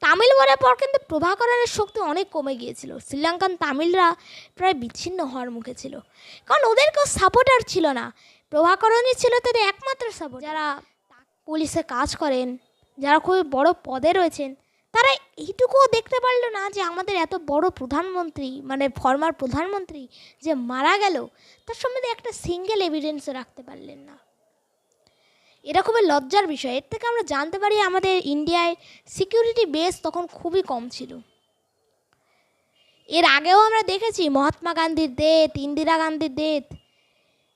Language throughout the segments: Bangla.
তামিল বলার পর কিন্তু প্রভাকরণের শক্তি অনেক কমে গিয়েছিল। শ্রীলঙ্কান তামিলরা প্রায় বিচ্ছিন্ন হওয়ার মুখে ছিল। কারণ ওদের কেউ সাপোর্টার ছিল না। প্রভাকরণই ছিল তাদের একমাত্র সাপোর্ট যারা পুলিশে কাজ করেন, যারা খুবই বড় পদে রয়েছেন, তারা এইটুকুও দেখতে পারল না যে আমাদের এত বড় প্রধানমন্ত্রী মানে ফর্মার প্রধানমন্ত্রী যে মারা গেল, তার সম্বন্ধে একটা সিঙ্গেল এভিডেন্সও রাখতে পারলেন না। এটা খুবই লজ্জার বিষয়। এর থেকে আমরা জানতে পারি আমাদের ইন্ডিয়ায় সিকিউরিটি বেস তখন খুবই কম ছিল। এর আগেও আমরা দেখেছি মহাত্মা গান্ধীর ডেথ ইন্দিরা গান্ধীর ডেথ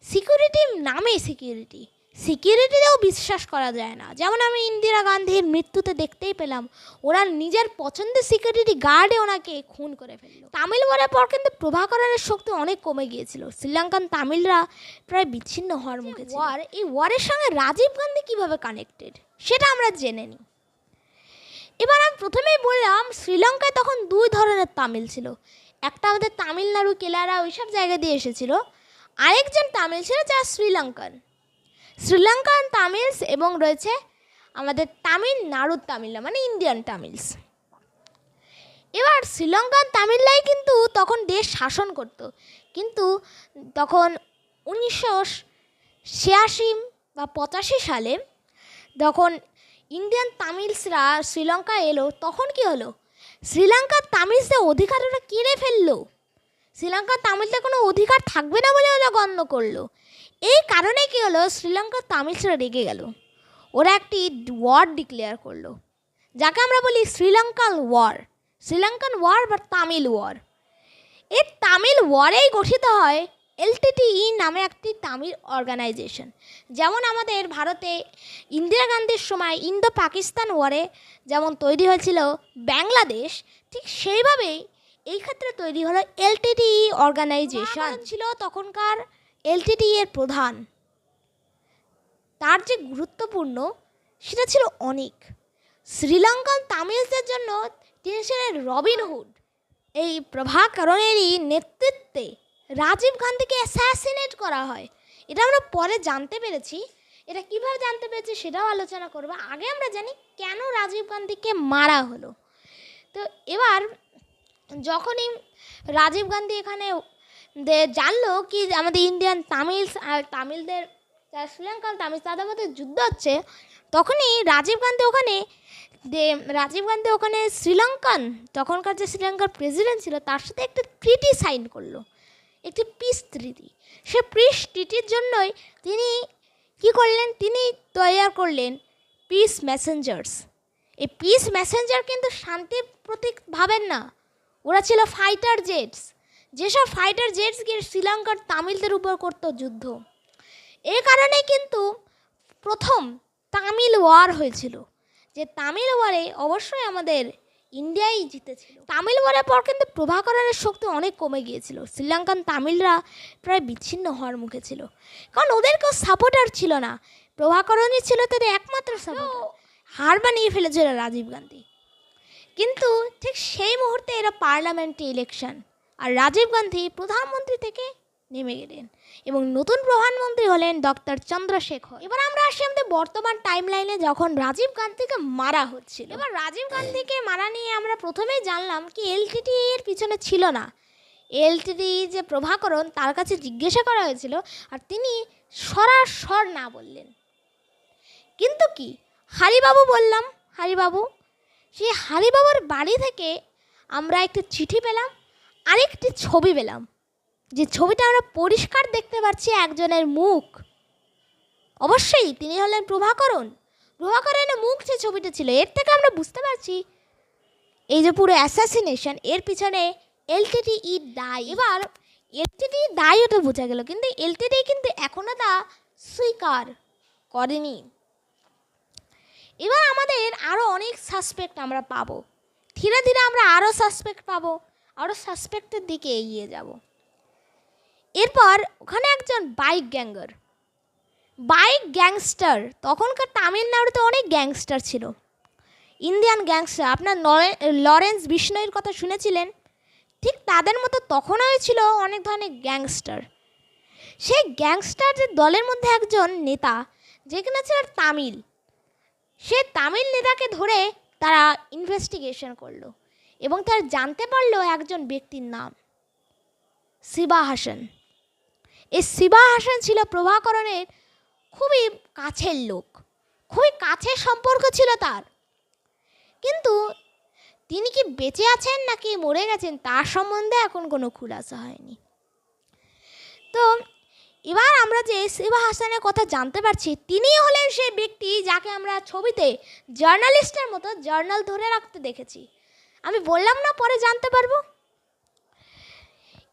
সিকিউরিটি নামেই সিকিউরিটি সিকিউরিটিতেও বিশ্বাস করা যায় না। যেমন আমি ইন্দিরা গান্ধীর মৃত্যুতে দেখতেই পেলাম, ওরা নিজের পছন্দের সিকিউরিটি গার্ডে ওনাকে খুন করে ফেলল। তামিল বলার পর কিন্তু প্রভাকরণের শক্তি অনেক কমে গিয়েছিল। শ্রীলঙ্কান তামিলরা প্রায় বিচ্ছিন্ন হওয়ার মুখে ওয়ার এই ওয়ারের সঙ্গে রাজীব গান্ধী কীভাবে কানেক্টেড সেটা আমরা জেনে নিই। এবার আমি প্রথমেই বললাম, শ্রীলঙ্কায় তখন দুই ধরনের তামিল ছিল। একটা আমাদের তামিলনাড়ু কেলারা ওইসব জায়গা দিয়ে এসেছিল, আরেকজন তামিল ছিল যা শ্রীলঙ্কান। শ্রীলঙ্কান তামিলস এবং রয়েছে আমাদের তামিলনাড়ুর তামিলরা মানে ইন্ডিয়ান তামিলস এবার শ্রীলঙ্কান তামিলরাই কিন্তু তখন দেশ শাসন করত। কিন্তু তখন উনিশশো ছিয়াশি বা পঁচাশি সালে যখন ইন্ডিয়ান তামিলসরা শ্রীলঙ্কা এলো, তখন কি হলো? শ্রীলঙ্কার তামিলসদের অধিকার ওরা কিনে ফেলল। শ্রীলঙ্কার তামিলদের কোনো অধিকার থাকবে না বলে ওরা গণ্য করল। এই কারণে কি হলো? শ্রীলঙ্কার তামিলসরা রেগে গেল। ওরা একটি ওয়ার ডিক্লেয়ার করল। যাকে আমরা বলি শ্রীলঙ্কান ওয়ার। শ্রীলঙ্কান ওয়ার বা তামিল ওয়ার। এই তামিল ওয়ারেই গঠিত হয় এলটিটিই নামে একটি তামিল অর্গানাইজেশন। যেমন আমাদের ভারতে ইন্দিরা গান্ধীর সময় ইন্দো পাকিস্তান ওয়ারে যেমন তৈরি হয়েছিল বাংলাদেশ, ঠিক সেইভাবেই এই ক্ষেত্রে তৈরি হলো এলটিটিই অর্গানাইজেশন। ছিল তখনকার এলটিটিই এর প্রধান। তার যে গুরুত্বপূর্ণ, সেটা ছিল অনেক। শ্রীলঙ্কান তামিলসদের জন্য তিনি ছিলেন রবিনহুড এই প্রভাকরণেরই নেতৃত্বে রাজীব গান্ধীকে অ্যাসাসিনেট করা হয়। এটা আমরা পরে জানতে পেরেছি। এটা কীভাবে জানতে পেরেছি সেটাও আলোচনা করব। আগে আমরা জানি কেন রাজীব গান্ধীকে মারা হলো। তো এবার যখনই রাজীব গান্ধী এখানে জানলো কি আমাদের ইন্ডিয়ান তামিলস আর তামিলদের শ্রীলঙ্কান তামিল তাদের মধ্যে যুদ্ধ হচ্ছে, তখনই রাজীব গান্ধী ওখানে দে রাজীব গান্ধী ওখানে শ্রীলঙ্কান, তখনকার যে শ্রীলঙ্কার প্রেসিডেন্ট ছিল, তার সাথে একটা ট্রিটি সাইন করল। একটি পিস ট্রিটি সে পিস ট্রিটির জন্যই তিনি কি করলেন? তিনি তৈরি করলেন পিস মেসেঞ্জার্স এই পিস মেসেঞ্জার কিন্তু শান্তির প্রতীক ভাবেন না। ওরা ছিল ফাইটার জেটস যেসব ফাইটার জেটস গিয়ে শ্রীলঙ্কার তামিলদের উপর করতো যুদ্ধ। এই কারণে কিন্তু প্রথম তামিল ওয়ার হয়েছিল। যে তামিল ওয়ারে অবশ্যই আমাদের ইন্ডিয়াই জিতেছিল। তামিল ওয়ারের পর কিন্তু প্রভাকরণের শক্তি অনেক কমে গিয়েছিল। শ্রীলঙ্কান তামিলরা প্রায় বিচ্ছিন্ন হওয়ার মুখে ছিল। কারণ ওদের কেউ সাপোর্টার ছিল না। প্রভাকরণই ছিল তাদের একমাত্র হার বানিয়ে ফেলেছিল রাজীব গান্ধী। কিন্তু ঠিক সেই মুহূর্তে এরা পার্লামেন্টে ইলেকশন আর রাজীব গান্ধী প্রধানমন্ত্রী থেকে নেমে গেলেন এবং নতুন প্রধানমন্ত্রী হলেন ডক্টর চন্দ্রশেখর। এবার আমরা আসি আমাদের বর্তমান টাইম লাইনে যখন রাজীব গান্ধীকে মারা হচ্ছিল। এবার রাজীব গান্ধীকে মারা নিয়ে আমরা প্রথমেই জানলাম কি এলটিটি এর পিছনে ছিল না। এলটিটি যে প্রভাকরণ তার কাছে জিজ্ঞাসা করা হয়েছিল আর তিনি সরাসর না বললেন। কিন্তু কি? হারিবাবু বললাম হারিবাবু সেই হারিবাবুর বাড়ি থেকে আমরা একটি চিঠি পেলাম। আরেকটি ছবি পেলাম। যে ছবিটা আমরা পরিষ্কার দেখতে পাচ্ছি একজনের মুখ। অবশ্যই তিনি হলেন প্রভাকরণ। প্রভাকরণের মুখ যে ছবিটা ছিল, এর থেকে আমরা বুঝতে পারছি এই যে পুরো অ্যাসাসিনেশন এর পিছনে এলটিটি ই দায়। এবার এলটিটি দায় ওটা বোঝা গেল, কিন্তু এলটিটি কিন্তু এখনও তা স্বীকার করেনি। এবার আমাদের আরও অনেক সাসপেক্ট আমরা পাবো। ধীরে ধীরে আমরা আরও সাসপেক্ট পাবো। আরও সাসপেক্টের দিকে এগিয়ে যাব। এরপর ওখানে একজন বাইক গ্যাঙ্গার বাইক গ্যাংস্টার তখনকার তামিলনাড়ুতে অনেক গ্যাংস্টার ছিল। ইন্ডিয়ান গ্যাংস্টার আপনার নরে- লরেন্স বিষ্ণয়ের কথা শুনেছিলেন? ঠিক তাদের মতো তখনও ছিল অনেক ধরনের গ্যাংস্টার সেই গ্যাংস্টারদের দলের মধ্যে একজন নেতা যেখানে ছিল তামিল। সে তামিল নেতাকে ধরে তারা ইনভেস্টিগেশন করল। এবং তার জানতে পারল একজন ব্যক্তির নাম। শিবা হাসান। এই শিবা হাসান ছিল প্রভাকরণের খুবই কাছের লোক। খুবই কাছের সম্পর্ক ছিল তার। কিন্তু তিনি কি বেঁচে আছেন নাকি মরে গেছেন তার সম্বন্ধে এখন কোনো খুলাসা হয়নি। তো এবার আমরা যে শিবা হাসানের কথা জানতে পারছি, তিনি হলেন সেই ব্যক্তি যাকে আমরা ছবিতে জার্নালিস্টের মতো জার্নাল ধরে রাখতে দেখেছি। আমি বললাম না পরে জানতে পারব?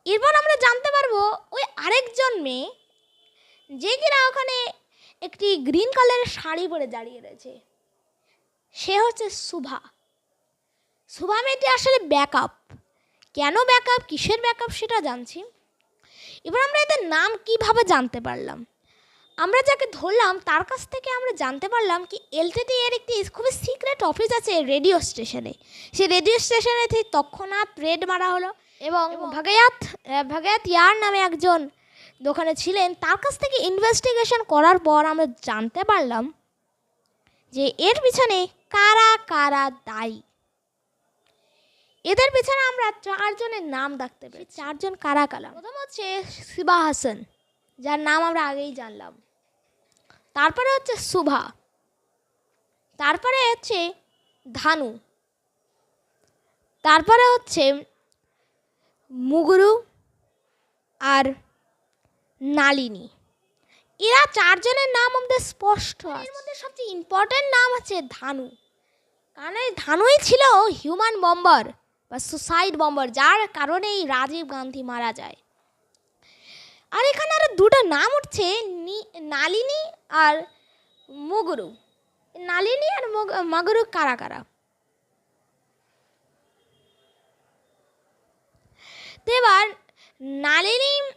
এরপর আমরা জানতে পারব, ওই আরেকজন মেয়ে, যে কিনা ওখানে একটি গ্রিন কালারের শাড়ি পরে দাঁড়িয়ে রয়েছে। সে হচ্ছে শুভা শুভা মেয়েটি আসলে ব্যাকআপ। কেন ব্যাকআপ? কিসের ব্যাকআপ সেটা জানছি। এবার আমরা এদের নাম কীভাবে জানতে পারলাম? আমরা যাকে ধরলাম তার কাছ থেকে আমরা জানতে পারলাম কি এলটিটি এর একটি খুবই সিক্রেট অফিস আছে রেডিও স্টেশনে সেই রেডিও স্টেশনে থেকে তৎক্ষণাৎ রেড মারা হলো এবং ভাগায়াত ভাগায়াত ইয়ার নামে একজন দোকানে ছিলেন। তার কাছ থেকে ইনভেস্টিগেশন করার পর আমরা জানতে পারলাম যে এর পিছনে কারা কারা দায়ী। এদের পিছনে আমরা চারজনের নাম ডাকতে পারি চারজন কারা কালা প্রথম হচ্ছে শিবা হাসান। যার নাম আমরা আগেই জানলাম। তারপরে হচ্ছে শুভা তারপরে হচ্ছে ধানু। তারপরে হচ্ছে মুগুরু আর নালিনী। এরা চারজনের নাম আমাদের স্পষ্ট। এর মধ্যে সবচেয়ে ইম্পর্ট্যান্ট নাম হচ্ছে ধানু। কারণ এই ধানুই ছিল হিউম্যান বম্বার বা সুসাইড বম্বার যার কারণেই রাজীব গান্ধী মারা যায়। আর এখানে আরও দুটো নাম উঠছে নালিনী আর মুগুরু। নালিনী আর মুগ- মগরু কারা কারা? তো এবার নালিনী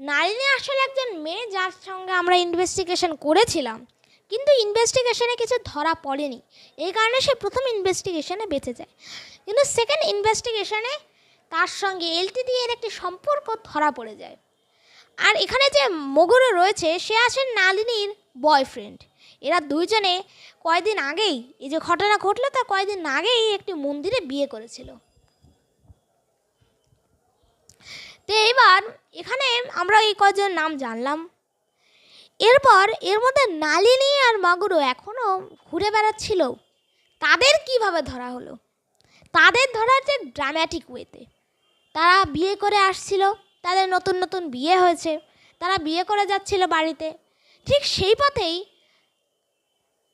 নালিনী আসলে একজন মেয়ে যার সঙ্গে আমরা ইনভেস্টিগেশন করেছিলাম, কিন্তু ইনভেস্টিগেশনে কিছু ধরা পড়েনি। এই কারণে সে প্রথম ইনভেস্টিগেশনে বেঁচে যায়। কিন্তু সেকেন্ড ইনভেস্টিগেশনে তার সঙ্গে এলটিডি এর একটি সম্পর্ক ধরা পড়ে যায়। আর এখানে যে মগুরু রয়েছে, সে আসেন নালিনীর বয়ফ্রেন্ড এরা দুইজনে কয়দিন আগেই, এই যে ঘটনা ঘটলো তার কয়দিন আগেই একটি মন্দিরে বিয়ে করেছিল। তো এবার এখানে আমরা এই কজন নাম জানলাম। এরপর এর মধ্যে নালিনী আর মাগুরো এখনও ঘুরে বেড়াচ্ছিল। তাদের কীভাবে ধরা হলো? তাদের ধরা যে ড্রামাটিক ওয়েতে তারা বিয়ে করে আসছিল। তাদের নতুন নতুন বিয়ে হয়েছে। তারা বিয়ে করে যাচ্ছিল বাড়িতে। ঠিক সেই পথেই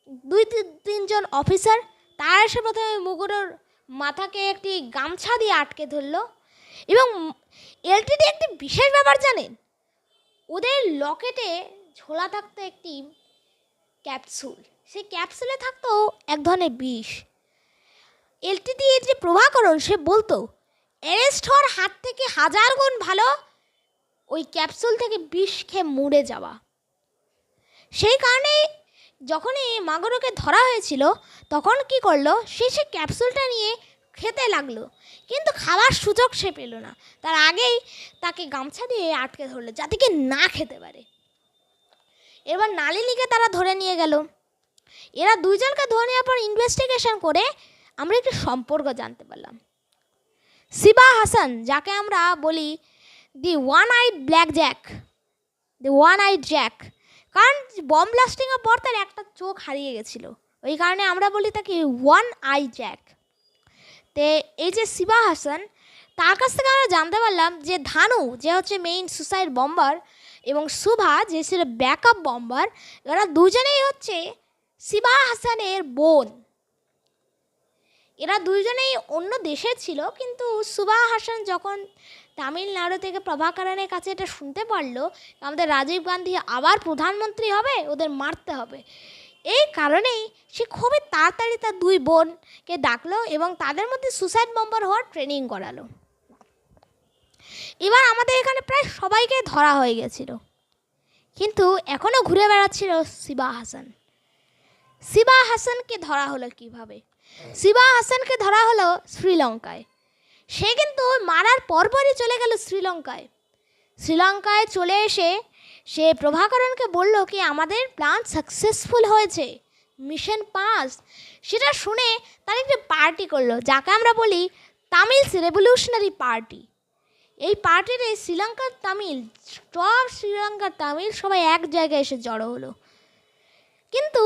দুই তিন- তিনজন অফিসার তারা এসে প্রথমে মুগুরোর মাথাকে একটি গামছা দিয়ে আটকে ধরলো এবং এলটিডি একটি বিশেষ ব্যাপার জানেন? ওদের লকেটে ঝোলা থাকতো একটি ক্যাপসুল। সেই ক্যাপসুলে থাকতো এক ধরনের বিষ। এলটিডি এর যে প্রভাকরণ সে বলতো হওয়ার হাত থেকে হাজার গুণ ভালো, ওই ক্যাপসুল থেকে বিষ খেয়ে মরে যাওয়া। সেই কারণে যখনই মাগরকে ধরা হয়েছিল, তখন কি করল? সে সে ক্যাপসুলটা নিয়ে খেতে লাগল, কিন্তু খাওয়ার সুযোগ সে পেল না। তার আগেই তাকে গামছা দিয়ে আটকে ধরলো, যাতে কি না খেতে পারে। এবার নালিনীকে তারা ধরে নিয়ে গেল। এরা দুইজনকে ধরে নেওয়ার পর ইনভেস্টিগেশন করে আমরা একটি সম্পর্ক জানতে পারলাম। সিবা হাসান, যাকে আমরা বলি the one eyed black jack the one eyed jack কারণ বম ব্লাস্টিংয়ের পর তার একটা চোখ হারিয়ে গেছিল। ওই কারণে আমরা বলি তাকে ওয়ান আই জ্যাক তে এই যে শিবা হাসান, তার কাছ থেকে আমরা জানতে পারলাম যে ধানু, যে হচ্ছে মেইন সুসাইড বম্বার এবং সুভা, যে ছিল ব্যাকআপ বম্বার এরা দুজনেই হচ্ছে শিবা হাসানের বোন। এরা দুইজনেই অন্য দেশে ছিল, কিন্তু সুভা হাসান যখন তামিলনাড়ু থেকে প্রভাকরণের কাছে এটা শুনতে পারল, আমাদের রাজীব গান্ধী আবার প্রধানমন্ত্রী হবে, ওদের মারতে হবে। এই কারণেই সে খুবই তাড়াতাড়ি তার দুই বোনকে ডাকলো এবং তাদের মধ্যে সুসাইড বম্বার হওয়ার ট্রেনিং করালো। এবার আমাদের এখানে প্রায় সবাইকে ধরা হয়ে গেছিল। কিন্তু এখনও ঘুরে বেড়াচ্ছিল শিবা হাসান। শিবা হাসানকে ধরা হলো কীভাবে? শিবা হাসানকে ধরা হলো শ্রীলঙ্কায়। সে কিন্তু মারার পরপরই চলে গেল শ্রীলঙ্কায়। শ্রীলঙ্কায় চলে এসে সে প্রভাকরণকে বলল কি, আমাদের প্ল্যান সাকসেসফুল হয়েছে। মিশন পাস সেটা শুনে তার একটি পার্টি করল, যাকে আমরা বলি তামিলস রেভলিউশনারি পার্টি এই পার্টিতে শ্রীলঙ্কার তামিল, সব শ্রীলঙ্কার তামিল সবাই এক জায়গায় এসে জড়ো হলো। কিন্তু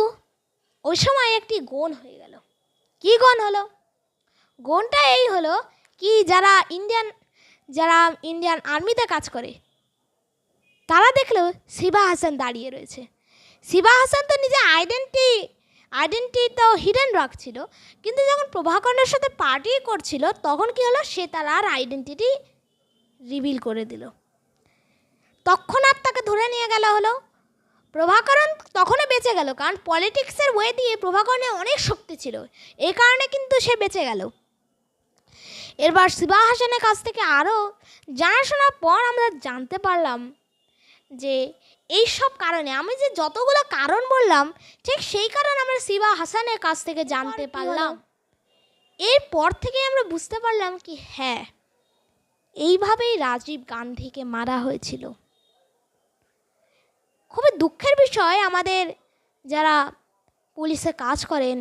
ওই সময় একটি গণ হয়ে গেল। কি গণ হলো? গণটা এই হলো কি যারা ইন্ডিয়ান যারা ইন্ডিয়ান আর্মিতে কাজ করে, তারা দেখল শিবা হাসান দাঁড়িয়ে রয়েছে। শিবা হাসান তো নিজে আইডেন্টি আইডেন্টি তো হিডেন রাখছিল কিন্তু যখন প্রভাকরণের সাথে পার্টি করছিল, তখন কি হলো? সে তার আর আইডেন্টিটি রিভিল করে দিল। তৎক্ষণাৎ তাকে ধরে নিয়ে গেল হলো। প্রভাকরণ তখনও বেঁচে গেল কারণ পলিটিক্সের ওয়ে দিয়ে প্রভাকরণের অনেক শক্তি ছিল। এই কারণে কিন্তু সে বেঁচে গেল। এরবার শিবা হাসানের কাছ থেকে আরও জানাশোনার পর আমরা জানতে পারলাম যে এই সব কারণে আমি যে যতগুলো কারণ বললাম ঠিক সেই কারণে আমরা শিবা হাসানের কাছ থেকে জানতে পারলাম। এরপর থেকে আমরা বুঝতে পারলাম কি হ্যাঁ এইভাবেই রাজীব গান্ধীকে মারা হয়েছিল। খুবই দুঃখের বিষয় আমাদের যারা পুলিশে কাজ করেন,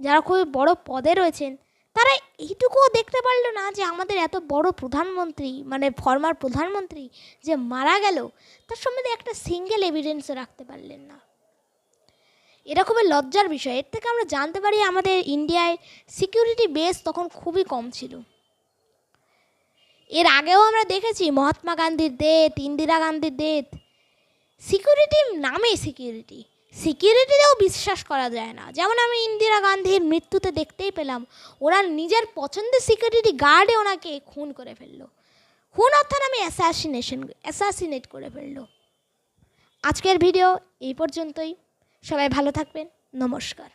যারা খুবই বড় পদে রয়েছেন, তারা এইটুকুও দেখতে পারল না যে আমাদের এত বড় প্রধানমন্ত্রী মানে ফর্মার প্রধানমন্ত্রী যে মারা গেল, তার সম্বন্ধে একটা সিঙ্গেল এভিডেন্সও রাখতে পারলেন না। এটা খুবই লজ্জার বিষয়। এর থেকে আমরা জানতে পারি আমাদের ইন্ডিয়ায় সিকিউরিটি বেস তখন খুবই কম ছিল। এর আগেও আমরা দেখেছি মহাত্মা গান্ধীর ডেথ ইন্দিরা গান্ধীর ডেথ সিকিউরিটি নামে সিকিউরিটি সিকিউরিটিতেও বিশ্বাস করা যায় না। যেমন আমি ইন্দিরা গান্ধীর মৃত্যুতে দেখতেই পেলাম ওরা নিজের পছন্দের সিকিউরিটি গার্ডে ওনাকে খুন করে ফেলল। খুন অর্থাৎ আমি অ্যাসাসিনেশন অ্যাসাসিনেট করে ফেলল। আজকের ভিডিও এই পর্যন্তই। সবাই ভালো থাকবেন। নমস্কার।